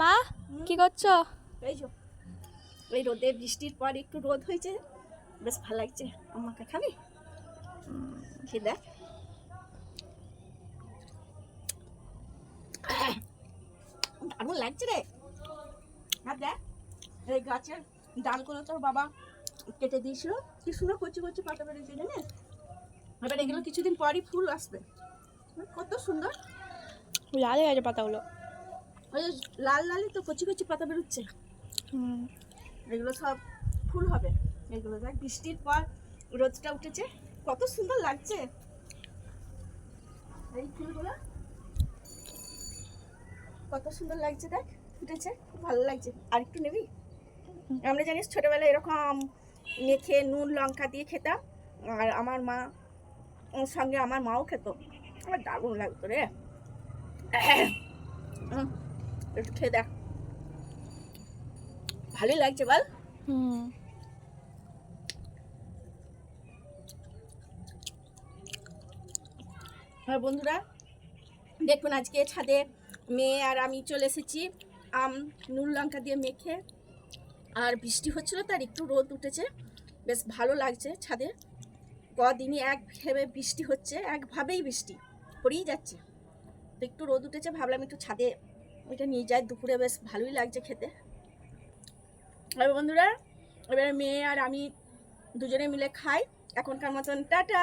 মা কি করছ? এই যো এই রোদে বৃষ্টির পর একটু রোদ হয়েছে। বেশ ভালো লাগছে আমাকে খাবি খেয়ে দেখ দারুণ লাগছে রে। আর দেখ এই গাছের ডালগুলো তোর বাবা কেটে দিয়েছিল। কি সুন্দর কচি কচি পাতা বেরিয়েছে জানিস? এবার এগুলো কিছুদিন পরই ফুল আসবে। কত সুন্দর। লাল হয়ে গেছে পাতাগুলো। ওই লাল লালই তো কচি কচি পাতা বেরোচ্ছে। এগুলো সব ফুল হবে। এগুলো দেখ বৃষ্টির পর রোদটা উঠেছে। কত সুন্দর লাগছে। এই ফুলগুলো। কত সুন্দর লাগছে দেখ ফুটেছে। খুব ভালো লাগছে। আর একটু নিবি? আমরা জানিস ছোটবেলায় এরকম মেখে নুন লঙ্কা দিয়ে খেতাম। আর আমার মা ওর সঙ্গে আমার মাও খেত। আমার দারুণ লাগতো রে। একটু খেয়ে দেখ। ভালোই লাগছে বল। হুম। হ্যাঁ বন্ধুরা দেখুন আজকে ছাদে মেয়ে আর আমি চলে এসেছি। আম নুন লঙ্কা দিয়ে মেখে। আর বৃষ্টি হচ্ছিল তার একটু রোদ উঠেছে। বেশ ভালো লাগছে ছাদে। কদিনই এক ভেবে বৃষ্টি হচ্ছে একভাবেই বৃষ্টি পড়েই যাচ্ছে। তো একটু রোদ উঠেছে ভাবলাম একটু ছাদে ওইটা নিয়ে যায়। দুপুরে বেশ ভালোই লাগছে খেতে। আর বন্ধুরা, এবার মেয়ে আর আমি দুজনে মিলে খাই। এখনকার মতন, টাটা!